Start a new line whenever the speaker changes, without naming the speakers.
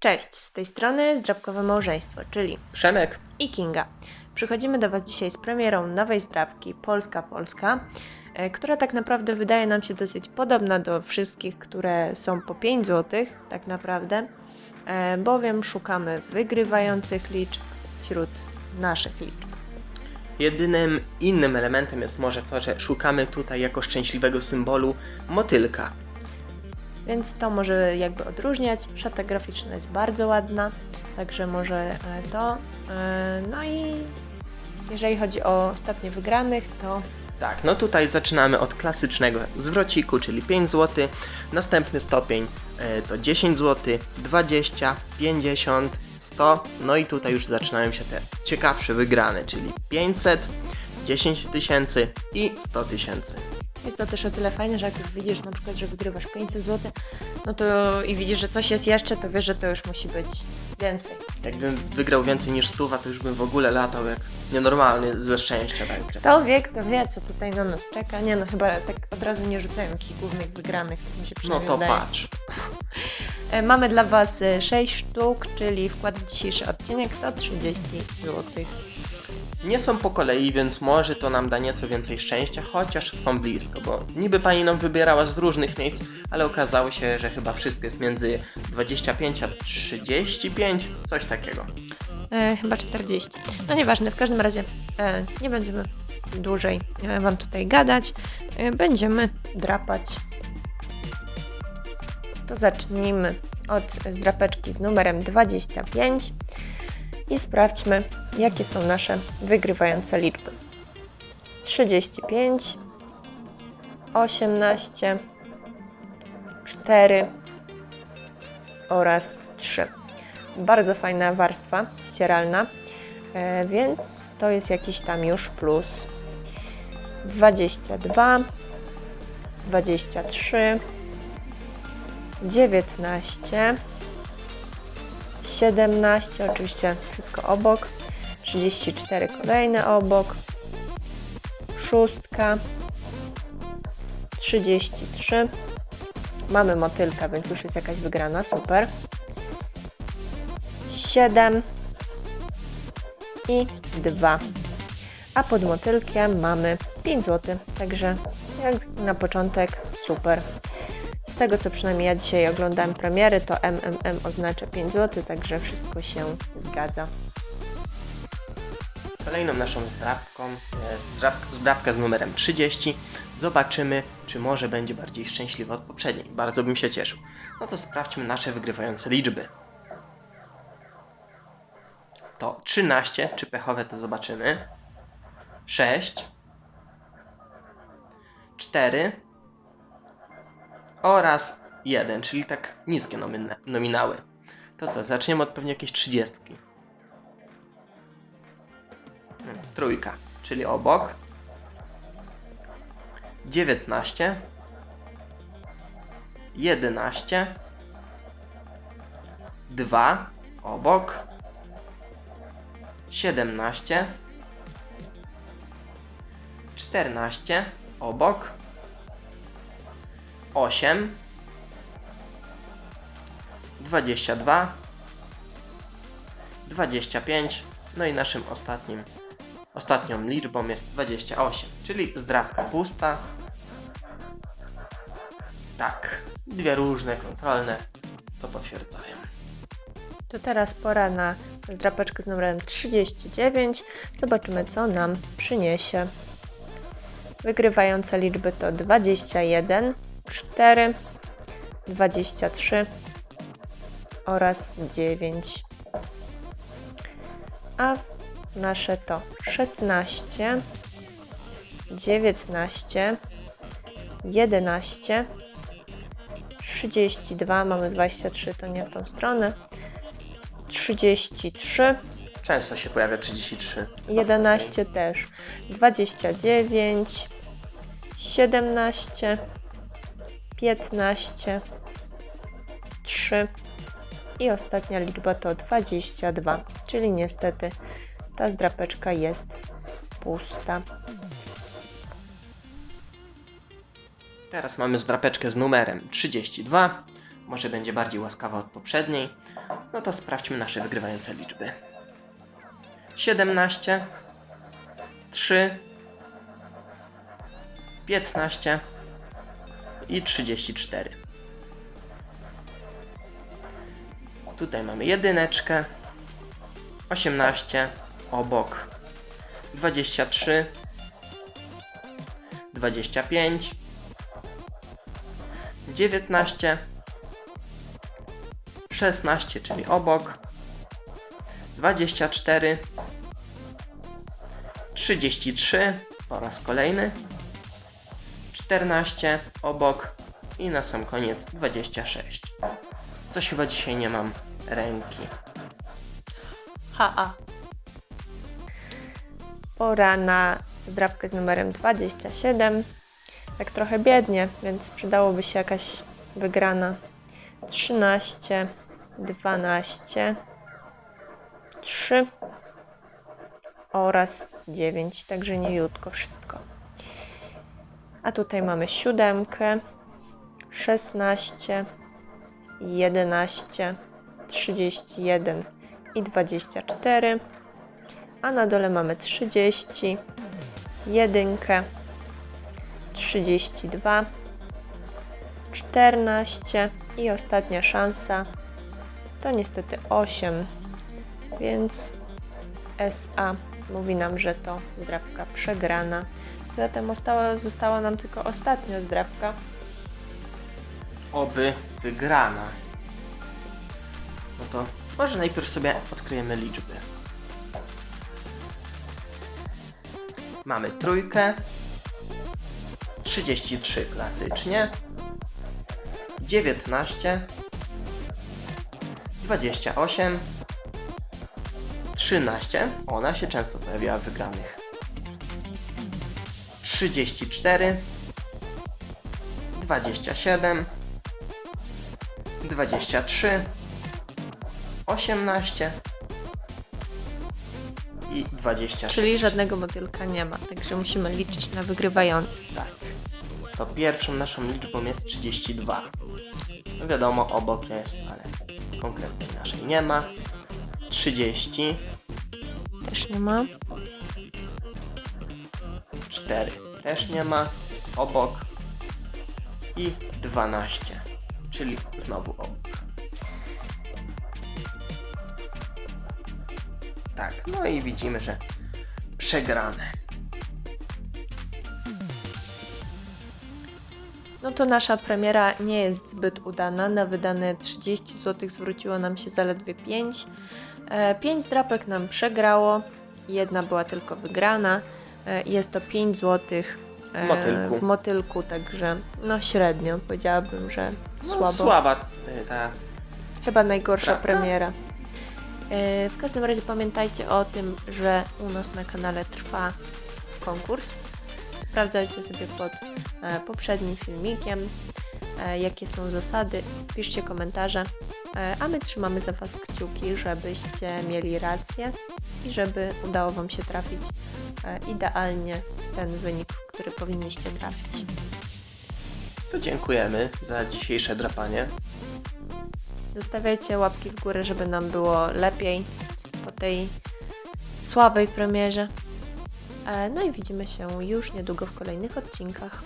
Cześć, z tej strony Zdrabkowe Małżeństwo, czyli
Przemek,
i Kinga. Przychodzimy do Was dzisiaj z premierą nowej zdrabki Polska Polska, e, która tak naprawdę wydaje nam się dosyć podobna do wszystkich, które są po 5 zł, tak naprawdę, e, bowiem szukamy wygrywających liczb wśród naszych liczb.
jedynym innym elementem jest może to, że szukamy tutaj jako szczęśliwego symbolu motylka.
Więc to może jakby odróżniać. Szata graficzna jest bardzo ładna, także może e, to. E, No i jeżeli chodzi o stopnie wygranych, to
Tak, no tutaj zaczynamy od klasycznego zwrociku, czyli 5 zł. Następny stopień e, to 10 zł, 20, 50, 100. No i tutaj już zaczynają się te ciekawsze wygrane, czyli 500, 10 tysięcy i 100 tysięcy.
Jest to też o tyle fajne, że jak już widzisz na przykład, że wygrywasz 500 zł, no to i widzisz, że coś jest jeszcze, to wiesz, że to już musi być więcej.
Jakbym wygrał więcej niż 100, to już bym w ogóle latał jak nienormalny ze szczęścia. Tak.
Kto wie, kto wie, co tutaj na nas czeka. Nie no, chyba tak od razu nie rzucają jakichś głównych wygranych, tak mi się
No
przynajmniej
to
wydaje.
patrz.
E, Mamy dla Was 6 sztuk, czyli wkład w dzisiejszy odcinek to 30 zł.
Nie są po kolei, więc może to nam da nieco więcej szczęścia, chociaż są blisko, bo niby pani nam wybierała z różnych miejsc, ale okazało się, że chyba wszystko jest między 25 a 35, coś takiego.
E, chyba 40. No nieważne, w każdym razie e, nie będziemy dłużej e, Wam tutaj gadać. E, będziemy drapać. To zacznijmy od zdrapeczki z numerem 25 i sprawdźmy, jakie są nasze wygrywające liczby. 35, 18, 4 oraz 3 bardzo fajna warstwa ścieralna, e, więc to jest jakiś tam już plus. 22, 23, 19, 17, oczywiście wszystko obok, 34 kolejne obok, szóstka, 33, mamy motylka, więc już jest jakaś wygrana, super. 7 i 2. A pod motylkiem mamy 5 zł, także jak na początek super. Z tego co przynajmniej ja dzisiaj oglądam premiery, to MMM oznacza 5 zł, także wszystko się zgadza.
Kolejną naszą zdrabką zdrab- zdrabka z numerem 30. Zobaczymy, czy może będzie bardziej szczęśliwa od poprzedniej. Bardzo bym się cieszył. No to sprawdźmy nasze wygrywające liczby. To 13, czy pechowe to zobaczymy. 6, 4 oraz 1, czyli tak niskie nomina- nominały. To co, zaczniemy od pewnie jakiejś 30. Trójka, czyli obok. 19. 11. 2 obok. 17. 14 obok. 8. 22. 25. No i naszym ostatnim Ostatnią liczbą jest 28, czyli zdrabka pusta. Tak, dwie różne kontrolne to potwierdzają.
To teraz pora na drapeczkę z numerem 39. Zobaczymy, co nam przyniesie. Wygrywające liczby to 21, 4, 23 oraz 9. A nasze to 16, 19, 11, 32, mamy 23, to nie w tą stronę. 33,
Często się pojawia 33.
11 też, 29, 17, 15, 3 i ostatnia liczba to 22, czyli niestety ta zdrapeczka jest pusta.
Teraz mamy zdrapeczkę z numerem 32. Może będzie bardziej łaskawa od poprzedniej. No to sprawdźmy nasze wygrywające liczby. 17, 3, 15 i 34. Tutaj mamy jedyneczkę, 18 obok, 23, 25, 19, 16, czyli obok, 24, 33 po raz kolejny, 14 obok i na sam koniec 26. Coś chyba dzisiaj nie mam ręki.
HA. Pora na zdrabkę z numerem 27. Tak trochę biednie, więc przydałoby się jakaś wygrana. 13, 12, 3 oraz 9, także niejutko wszystko. A tutaj mamy siódemkę, 16, 11, 31 i 24, a na dole mamy 30, jedynkę, 32, 14 i ostatnia szansa to niestety 8, więc SA mówi nam, że to zdrabka przegrana. Zatem ostała, została nam tylko ostatnia zdrabka.
Oby wygrana. No to może najpierw sobie odkryjemy liczby. Mamy trójkę, 33 klasycznie, 19, 28, 13, ona się często pojawiała w wygranych, 34, 27, 23, 18 i 26.
Czyli żadnego motylka nie ma, także musimy liczyć na wygrywający.
Tak. To pierwszą naszą liczbą jest 32. No wiadomo, obok jest, ale konkretnej naszej nie ma. 30,
Też nie ma.
4 też nie ma, obok i 12, czyli znowu obok. Tak, no i widzimy, że przegrane.
No to nasza premiera nie jest zbyt udana. Na wydane 30 zł zwróciło nam się zaledwie 5. 5 drapek nam przegrało, jedna była tylko wygrana. E, Jest to 5 zł
W motylku.
w motylku, także no średnio powiedziałabym, że
No,
słabo.
Słaba y, ta
Chyba najgorsza
Prawda?
premiera. E, W każdym razie pamiętajcie o tym, że u nas na kanale trwa konkurs. Sprawdzajcie sobie pod e, poprzednim filmikiem, e, jakie są zasady, piszcie komentarze, a my trzymamy za Was kciuki, żebyście mieli rację i żeby udało Wam się trafić idealnie w ten wynik, w który powinniście trafić.
To dziękujemy za dzisiejsze drapanie.
Zostawiajcie łapki w górę, żeby nam było lepiej po tej słabej premierze. E, No i widzimy się już niedługo w kolejnych odcinkach.